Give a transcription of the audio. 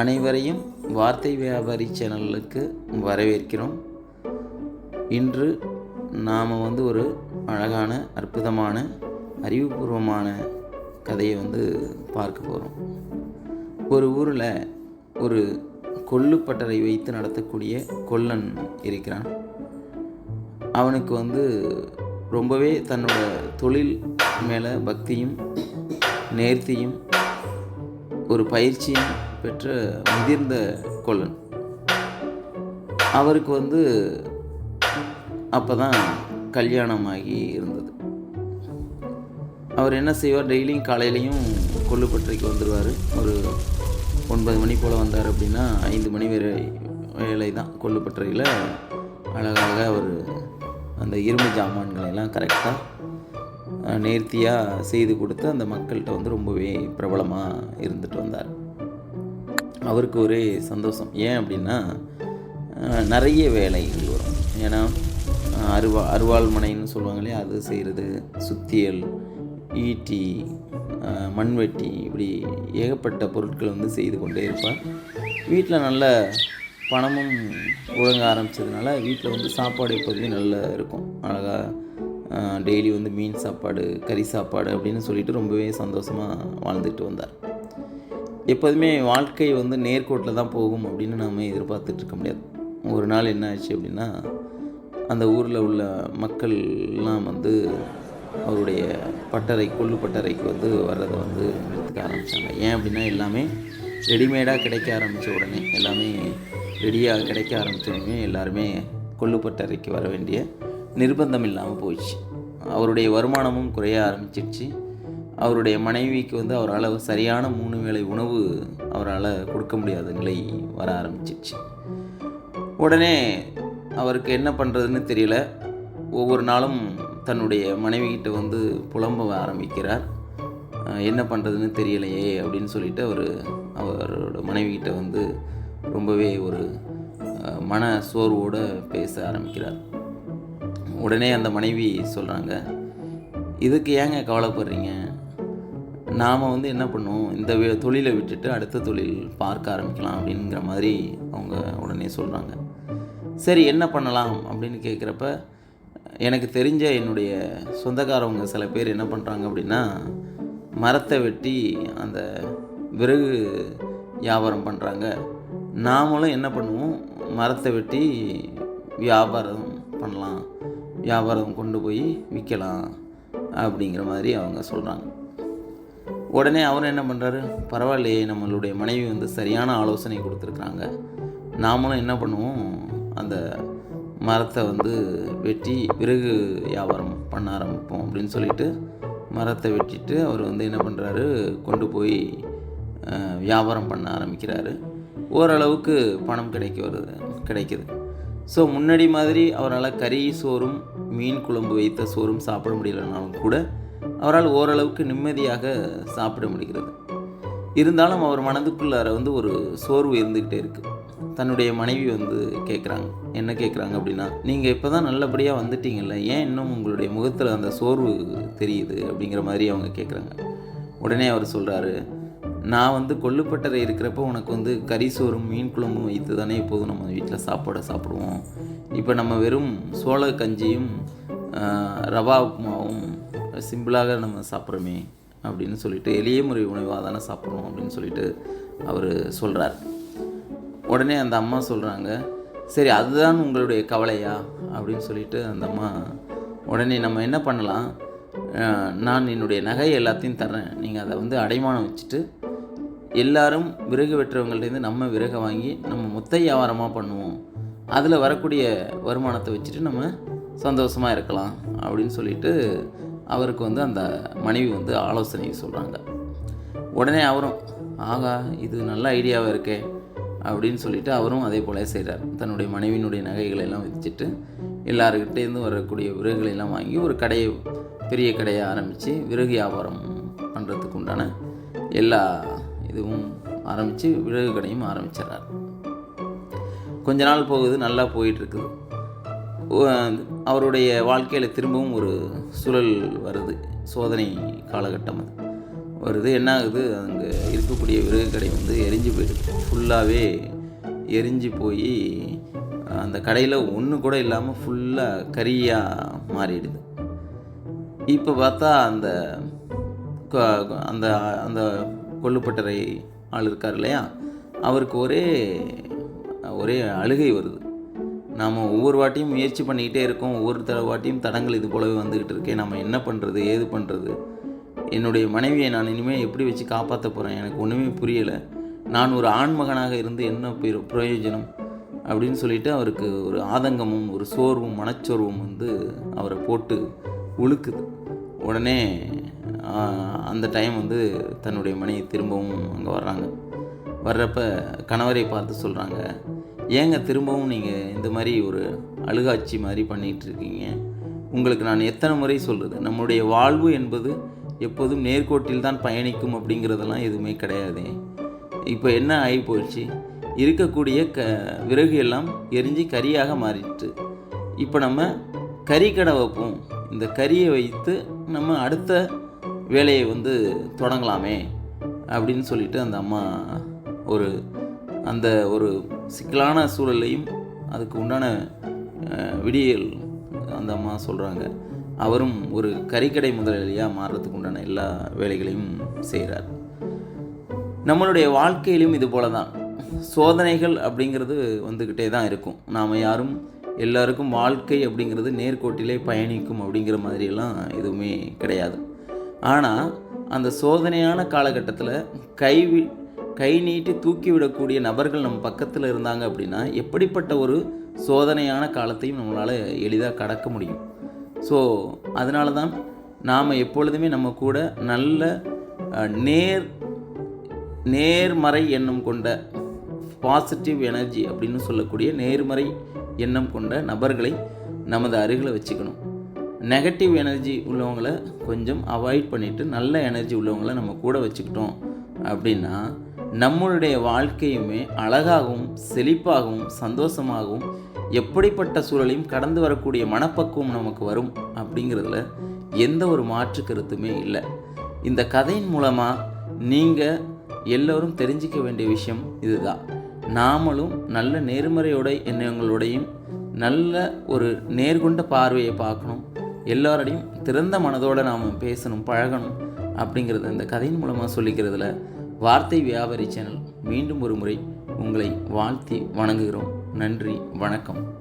அனைவரையும் வார்த்தை வியாபாரி சேனலுக்கு வரவேற்கிறோம். இன்று நாம் வந்து ஒரு அழகான அற்புதமான அறிவுபூர்வமான கதையை வந்து பார்க்க போகிறோம் ஒரு ஊரில் ஒரு கொள்ளுப்பட்டறை வைத்து நடத்தக்கூடிய கொல்லன் இருக்கிறான். அவனுக்கு வந்து ரொம்பவே தன்னோட தொழில் மேலே பக்தியும் நேர்த்தியும் ஒரு பயிற்சியும் பெற்ற முதிர்ந்த கொல்லன். அவருக்கு வந்து அப்போ தான் கல்யாணமாகி இருந்தது. அவர் என்ன செய்வார்? டெய்லியும் காலையிலையும் கொல்லுப்பட்டறைக்கு வந்துடுவார் ஒரு ஒன்பது மணி போல் வந்தார் அப்படின்னா ஐந்து மணி வரை வேலை தான் கொல்லுப்பட்டறையில் அழகாக அவர் அந்த இரும்பு ஜாமான்களெல்லாம் கரெக்டாக நேர்த்தியாக செய்து கொடுத்து அந்த மக்கள்கிட்ட வந்து ரொம்பவே பிரபலமாக இருந்துட்டு வந்தார். அவருக்கு ஒரே சந்தோஷம். ஏன் அப்படின்னா நிறைய வேலைகள் வரும். ஏன்னா அருவா அருவாள் மனைன்னு சொல்லுவாங்க இல்லையா? அது செய்கிறது சுத்தியல் ஈட்டி மண்வெட்டி இப்படி ஏகப்பட்ட பொருட்கள் வந்து செய்து கொண்டே இருப்பார் வீட்டில் நல்ல பணமும் ஒழுங்க ஆரம்பிச்சதுனால வீட்டில் வந்து சாப்பாடு எப்போதுமே நல்லா இருக்கும். அழகாக டெய்லி வந்து மீன் சாப்பாடு கறி சாப்பாடு அப்படின்னு சொல்லிட்டு ரொம்பவே சந்தோஷமாக வாழ்ந்துட்டு வந்தார். எப்போதுமே வாழ்க்கை வந்து நேர்கோட்டில் தான் போகும் அப்படின்னு நாம் எதிர்பார்த்துட்டு இருக்க முடியாது. ஒரு நாள் என்ன ஆச்சு அப்படின்னா அந்த ஊரில் உள்ள மக்கள்லாம் வந்து அவருடைய பட்டறை கொள்ளு பட்டறைக்கு வந்து வர்றதை வந்து எடுத்துக்க ஆரம்பித்தாங்க ஏன் அப்படின்னா எல்லாமே ரெடிமேடாக கிடைக்க ஆரம்பித்த உடனே எல்லாமே ரெடியாக கிடைக்க ஆரம்பித்த உடனே எல்லாருமே கொள்ளு பட்டறைக்கு வர வேண்டிய நிர்பந்தம் இல்லாமல் போயிடுச்சு. அவருடைய வருமானமும் குறைய ஆரம்பிச்சிடுச்சு அவருடைய மனைவிக்கு வந்து அவரால் சரியான மூணு வேளை உணவு அவரால் கொடுக்க முடியாத நிலை வர ஆரம்பிச்சிடுச்சு உடனே அவருக்கு என்ன பண்ணுறதுன்னு தெரியல. ஒவ்வொரு நாளும் தன்னுடைய மனைவிக்கிட்ட வந்து புலம்ப ஆரம்பிக்கிறார். என்ன பண்ணுறதுன்னு தெரியலையே அப்படின்னு சொல்லிட்டு அவர் அவரோட மனைவிக்கிட்ட வந்து ரொம்பவே ஒரு மன சோர்வோடு பேச ஆரம்பிக்கிறார். உடனே அந்த மனைவி சொல்கிறாங்க இதுக்கு ஏங்க கவலைப்படுறீங்க? நாம் வந்து என்ன பண்ணுவோம்? இந்த தொழிலை விட்டுட்டு அடுத்த தொழில் பார்க்க ஆரம்பிக்கலாம் அப்படிங்கிற மாதிரி அவங்க உடனே சொல்கிறாங்க சரி என்ன பண்ணலாம் அப்படின்னு கேட்குறப்ப எனக்கு தெரிஞ்ச என்னுடைய சொந்தக்காரவங்க சில பேர் என்ன பண்ணுறாங்க அப்படின்னா மரத்தை வெட்டி அந்த விறகு வியாபாரம் பண்ணுறாங்க நாமளும் என்ன பண்ணுவோம்? மரத்தை வெட்டி வியாபாரம் பண்ணலாம். வியாபாரம் கொண்டு போய் விற்கலாம் அப்படிங்கிற மாதிரி அவங்க சொல்கிறாங்க உடனே அவர் என்ன பண்ணுறாரு பரவாயில்லையே நம்மளுடைய மனைவி வந்து சரியான ஆலோசனை கொடுத்துருக்குறாங்க. நாமளும் என்ன பண்ணுவோம்? அந்த மரத்தை வந்து வெட்டி விறகு வியாபாரம் பண்ண ஆரம்பிப்போம் அப்படின்னு சொல்லிட்டு மரத்தை வெட்டிட்டு அவர் வந்து என்ன பண்ணுறாரு கொண்டு போய் வியாபாரம் பண்ண ஆரம்பிக்கிறாரு. ஓரளவுக்கு பணம் கிடைக்க வருது கிடைக்கிது. ஸோ முன்னாடி மாதிரி அவரால் கறி சோறும் மீன் குழம்பு வைத்த சோறும் சாப்பிட முடியலனாலும் கூட அவரால் ஓரளவுக்கு நிம்மதியாக சாப்பிட முடிகிறது. இருந்தாலும் அவர் மனதுக்குள்ளார வந்து ஒரு சோர்வு இருந்துக்கிட்டே இருக்குது தன்னுடைய மனைவி வந்து கேட்குறாங்க என்ன கேட்குறாங்க அப்படின்னா நீங்கள் இப்போ தான் நல்லபடியாக வந்துட்டீங்கல்ல ஏன் இன்னும் உங்களுடைய முகத்தில் அந்த சோர்வு தெரியுது? அப்படிங்கிற மாதிரி அவங்க கேட்குறாங்க உடனே அவர் சொல்கிறாரு நான் வந்து கொள்ளுப்பட்டறை இருக்கிறப்ப உனக்கு வந்து கறி சோறும் மீன் குழம்பும் வைத்து தானே எப்போதும் நம்ம வீட்டில் சாப்பாடை சாப்பிடுவோம். இப்போ நம்ம வெறும் சோள கஞ்சியும் ரவா உப்புமாவும் சிம்பிளாக நம்ம சாப்பிட்றோமே அப்படின்னு சொல்லிட்டு எளிய முறை உணவாக தானே சாப்பிட்றோம் அப்படின்னு சொல்லிட்டு அவர் சொல்கிறார் உடனே அந்த அம்மா சொல்கிறாங்க சரி அதுதான் உங்களுடைய கவலையா? அப்படின்னு சொல்லிட்டு அந்த அம்மா உடனே நம்ம என்ன பண்ணலாம்? நான் என்னுடைய நகை எல்லாத்தையும் தர்றேன். நீங்கள் அதை வந்து அடைமானம் வச்சுட்டு எல்லாரும் விறகு வெட்டுறவங்கள்ட்டேருந்து நம்ம விறகை வாங்கி நம்ம மொத்த வியாபாரமாக பண்ணுவோம். அதில் வரக்கூடிய வருமானத்தை வச்சுட்டு நம்ம சந்தோஷமாக இருக்கலாம். அப்படின்னு சொல்லிட்டு அவருக்கு வந்து அந்த மனைவி வந்து ஆலோசனை சொல்கிறாங்க உடனே அவரும் ஆகா இது நல்ல ஐடியாவாக இருக்கே அப்படின்னு சொல்லிட்டு அவரும் அதே போல செய்கிறார் தன்னுடைய மனைவியினுடைய நகைகளை எல்லாம் விற்றுட்டு எல்லாருக்கிட்டேருந்து வரக்கூடிய விறகுகளை எல்லாம் வாங்கி ஒரு கடையை பெரிய கடையை ஆரம்பித்து விறகு வியாபாரம் பண்ணுறதுக்கு உண்டான எல்லா இதுவும் ஆரம்பித்து விறகு கடையும் ஆரம்பிச்சிடுறார். கொஞ்ச நாள் போகுது நல்லா போயிட்டுருக்குது அவருடைய வாழ்க்கையில் திரும்பவும் ஒரு சுழல் வருது. சோதனை காலகட்டம் அது. வருது என்ன ஆகுது அங்கே இருக்கக்கூடிய விறகு கடை வந்து எரிஞ்சு போயிடுது. ஃபுல்லாகவே எரிஞ்சு போய் அந்த கடையில் ஒன்று கூட இல்லாமல் ஃபுல்லாக கரியாக மாறிடுது. இப்போ பார்த்தா அந்த க- அந்த அந்த கொல்லுப்பட்டறை ஆள் இருக்கார் இல்லையா? அவருக்கு ஒரே ஒரே அழுகை வருது. நாம் ஒவ்வொரு வாட்டியும் முயற்சி பண்ணிக்கிட்டே இருக்கோம். ஒவ்வொரு தடவை வாட்டியும் தடங்கள் இது போலவே வந்துக்கிட்டு இருக்கேன் நம்ம என்ன பண்ணுறது ஏது பண்ணுறது என்னுடைய மனைவியை நான் இனிமேல் எப்படி வச்சு காப்பாற்ற போகிறேன் எனக்கு ஒன்றுமே புரியலை. நான் ஒரு ஆண்மகனாக இருந்து என்ன பிரயோஜனம்? அப்படின்னு சொல்லிட்டு அவருக்கு ஒரு ஆதங்கமும் ஒரு சோர்வும் மனச்சோர்வும் வந்து அவரை போட்டு உழுக்குது. உடனே அந்த டைம் வந்து தன்னுடைய மனைவி திரும்பவும் அங்கே வர்றாங்க. வர்றப்ப கணவரை பார்த்து சொல்கிறாங்க ஏங்க திரும்பவும் நீங்கள் இந்த மாதிரி ஒரு அழுகாட்சி மாதிரி பண்ணிகிட்டு இருக்கீங்க? உங்களுக்கு நான் எத்தனை முறை சொல்கிறது நம்முடைய வாழ்வு என்பது எப்போதும் நேர்கோட்டில் தான் பயணிக்கும் அப்படிங்கிறதெல்லாம் எதுவுமே கிடையாது. இப்போ என்ன ஆகி போயிடுச்சு இருக்கக்கூடிய க விறகு எல்லாம் எரிஞ்சு கரியாக மாறிட்டு. இப்போ நம்ம கறிக்கடை வைப்போம். இந்த கறியை வைத்து நம்ம அடுத்த வேலையை வந்து தொடங்கலாமே அப்படின்னு சொல்லிட்டு அந்த அம்மா ஒரு அந்த ஒரு சிக்கலான சூழலையும் அதுக்கு உண்டான விடியல் அந்த அம்மா சொல்கிறாங்க அவரும் ஒரு கறிக்கடை முதலாளியாக மாறுறதுக்கு உண்டான எல்லா வேலைகளையும் செய்கிறார் நம்மளுடைய வாழ்க்கையிலும் இது போல தான் சோதனைகள் அப்படிங்கிறது வந்துக்கிட்டே தான் இருக்கும். நாம் யாரும் எல்லாருக்கும் வாழ்க்கை அப்படிங்கிறது நேர்கோட்டிலே பயணிக்கும் அப்படிங்கிற மாதிரியெல்லாம் எதுவுமே கிடையாது. ஆனால் அந்த சோதனையான காலகட்டத்தில் கைவி கை நீட்டி தூக்கிவிடக்கூடிய நபர்கள் நம்ம பக்கத்தில் இருந்தாங்க அப்படின்னா எப்படிப்பட்ட ஒரு சோதனையான காலத்தையும் நம்மளால் எளிதாக கடக்க முடியும். ஸோ அதனால தான் நாம் எப்பொழுதுமே நம்ம கூட நல்ல நேர் நேர்மறை எண்ணம் கொண்ட பாசிட்டிவ் எனர்ஜி அப்படின்னு சொல்லக்கூடிய நேர்மறை எண்ணம் கொண்ட நபர்களை நமது அருகில் வச்சுக்கணும். நெகட்டிவ் எனர்ஜி உள்ளவங்களை கொஞ்சம் அவாய்ட் பண்ணிவிட்டு நல்ல எனர்ஜி உள்ளவங்களை நம்ம கூட வச்சுக்கிட்டோம் அப்படின்னா நம்மளுடைய வாழ்க்கையுமே அழகாகவும் செழிப்பாகவும் சந்தோஷமாகவும் எப்படிப்பட்ட சூழலையும் கடந்து வரக்கூடிய மனப்பக்குவம் நமக்கு வரும் அப்படிங்கிறதுல எந்த ஒரு மாற்று கருத்துமே இல்லை. இந்த கதையின் மூலமாக நீங்கள் எல்லோரும் தெரிஞ்சிக்க வேண்டிய விஷயம் இதுதான். நாமளும் நல்ல நேர்மறையோட எண்ணங்களோடையும் நல்ல ஒரு நேர்கொண்ட பார்வையை பார்க்கணும் எல்லாரோடையும் திறந்த மனதோடு நாம் பேசணும் பழகணும் அப்படிங்கிறத இந்த கதையின் மூலமாக சொல்லிக்கிறதுல வார்த்தை வியாபாரி சேனல் மீண்டும் ஒரு முறை உங்களை வாழ்த்தி வணங்குகிறோம். நன்றி வணக்கம்.